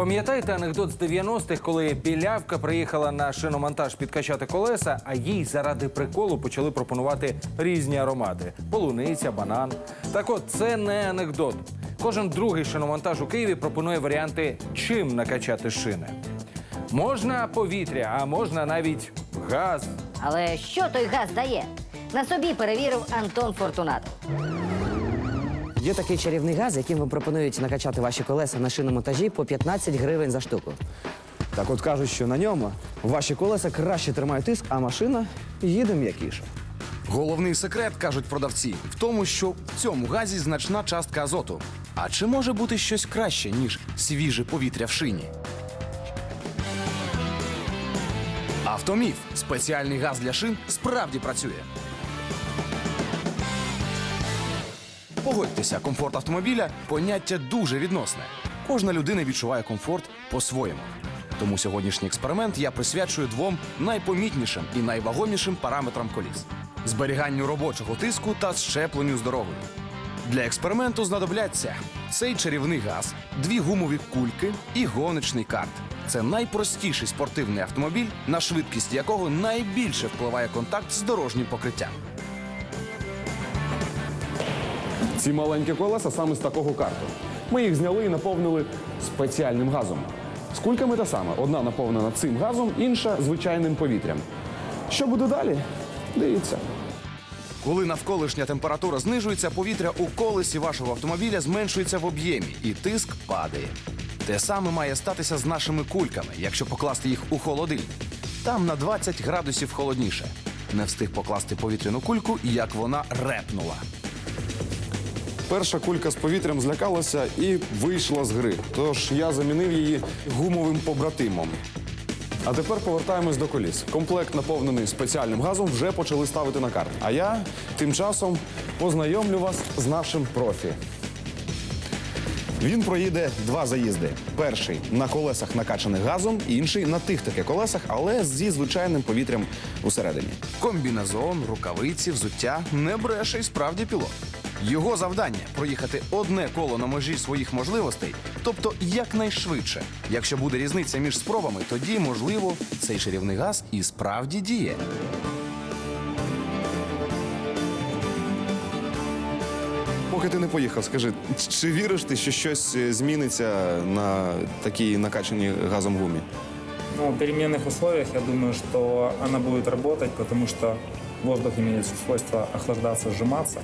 Пам'ятаєте анекдот з 90-х, коли білявка приїхала на шиномонтаж підкачати колеса, а їй заради приколу почали пропонувати різні аромати: полуниця, банан. Так от це не анекдот. Кожен другий шиномонтаж у Києві пропонує варіанти, чим накачати шини. Можна повітря, а можна навіть газ. Але що той газ дає? На собі перевірив Антон Фортунатов. Є такий чарівний газ, яким вам пропонують накачати ваші колеса на шиномонтажі по 15 гривень за штуку. Так от кажуть, що на ньому ваші колеса краще тримають тиск, а машина їде м'якіше. Головний секрет, кажуть продавці, в тому, що в цьому газі значна частка азоту. А чи може бути щось краще, ніж свіже повітря в шині? Автоміф спеціальний газ для шин справді працює. Погодьтеся, комфорт автомобіля поняття дуже відносне. Кожна людина відчуває комфорт по-своєму. Тому сьогоднішній експеримент я присвячую двом найпомітнішим і найвагомішим параметрам коліс: зберіганню робочого тиску та щепленню з дорогою. Для експерименту знадобляться цей чарівний газ, дві гумові кульки і гоночний карт. Це найпростіший спортивний автомобіль, на швидкість якого найбільше впливає контакт з дорожнім покриттям. Ці маленькі колеса саме з такого карту. Ми їх зняли і наповнили спеціальним газом. З кульками та саме. Одна наповнена цим газом, інша звичайним повітрям. Що буде далі? Дивіться. Коли навколишня температура знижується, повітря у колесі вашого автомобіля зменшується в об'ємі і тиск падає. Те саме має статися з нашими кульками, якщо покласти їх у холодильник. Там на 20 градусів холодніше. Не встиг покласти повітряну кульку, як вона репнула. Перша кулька з повітрям злякалася і вийшла з гри. Тож я замінив її гумовим побратимом. А тепер повертаємось до коліс. Комплект, наповнений спеціальним газом, вже почали ставити на карт. А я тим часом познайомлю вас з нашим профі. Він проїде два заїзди: перший на колесах, накачаних газом, інший на тих таки колесах, але зі звичайним повітрям усередині. Комбінезон, рукавиці, взуття не бреше й справді пілот. Його завдання проїхати одне коло на межі своїх можливостей, тобто якнайшвидше. Якщо буде різниця між спробами, тоді, можливо, цей чарівний газ і справді діє. Поки ти не поїхав, скажи, чи віриш ти, що щось е, зміниться на такій накачаній газом гумі? Ну, в переменных условиях я думаю, что она будет работать, потому что воздух имеет свойство охлаждаться, сжиматься,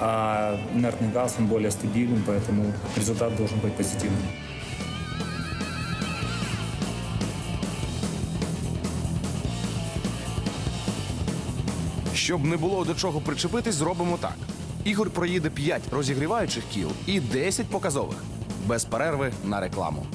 а инертный газ, он более стабилен, поэтому результат должен быть позитивным. Щоб не було до чого причепитись, зробимо так. Ігор проїде 5 розігріваючих кіл і 10 показових. Без перерви на рекламу.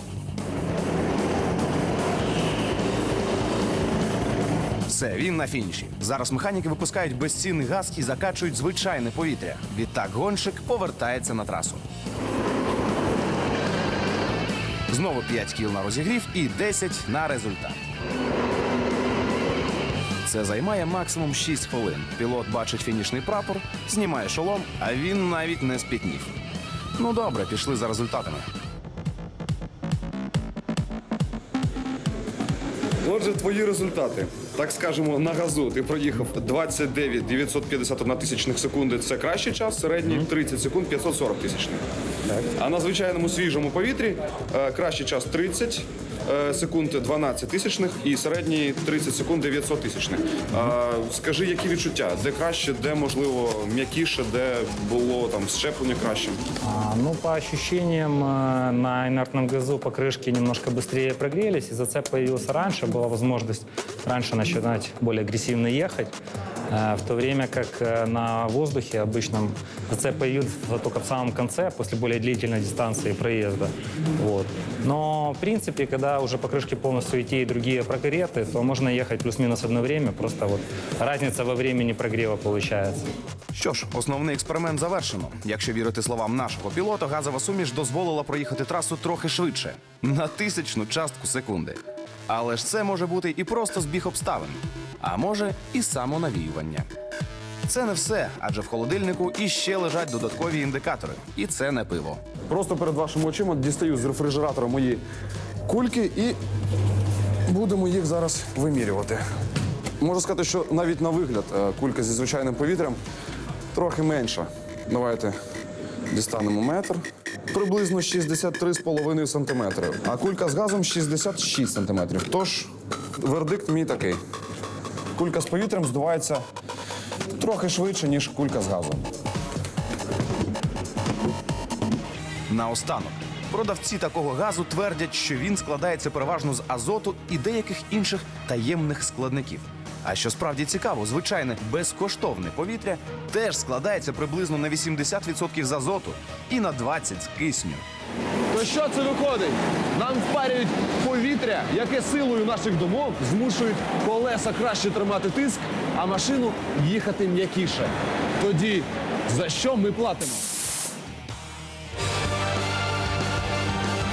Все, він на фініші. Зараз механіки випускають безцінний газ і закачують звичайне повітря. Відтак гонщик повертається на трасу. Знову 5 кіл на розігрів і 10 на результат. Це займає максимум 6 хвилин. Пілот бачить фінішний прапор, знімає шолом, а він навіть не спітнів. Ну добре, пішли за результатами. Отже, твої результати. Так скажемо, на газу ти проїхав 29 951 тисячних секунди. Це кращий час, середній 30 секунд 540 тисячних. А на звичайному свіжому повітрі е, кращий час 30 е, секунд 12 тисячних і середній 30 секунд 900 тисячних. А, скажи, які відчуття? Де краще, де можливо м'якіше, де було там щеплення краще? А, ну, по ощущениям, э, на инертном газу покрышки немножко быстрее прогрелись, и зацеп появился раньше, была возможность раньше начинать более агрессивно ехать. Э, В то время как э, на воздухе обычном зацеп появился только в самом конце, после более длительной дистанции проезда. Вот. Но, в принципе, когда уже покрышки полностью и те, и другие прогреты, то можно ехать плюс-минус одно время, просто вот разница во времени прогрева получается. Що ж, основний експеримент завершено. Якщо вірити словам нашого пілота, газова суміш дозволила проїхати трасу трохи швидше на тисячну частку секунди. Але ж це може бути і просто збіг обставин, а може і самонавіювання. Це не все, адже в холодильнику іще лежать додаткові індикатори. І це не пиво. Просто перед вашими очима дістаю з рефрижератора мої кульки і будемо їх зараз вимірювати. Можу сказати, що навіть на вигляд е, кулька зі звичайним повітрям трохи менша. Давайте дістанемо метр. Приблизно 63,5 сантиметри. А кулька з газом 66 сантиметрів. Тож вердикт мій такий. Кулька з повітрям здувається трохи швидше, ніж кулька з газом. Наостанок. Продавці такого газу твердять, що він складається переважно з азоту і деяких інших таємних складників. А що справді цікаво, звичайне безкоштовне повітря теж складається приблизно на 80% з азоту і на 20% з кисню. То що це виходить? Нам впарюють повітря, яке силою наших домов змушують колеса краще тримати тиск, а машину їхати м'якіше. Тоді за що ми платимо?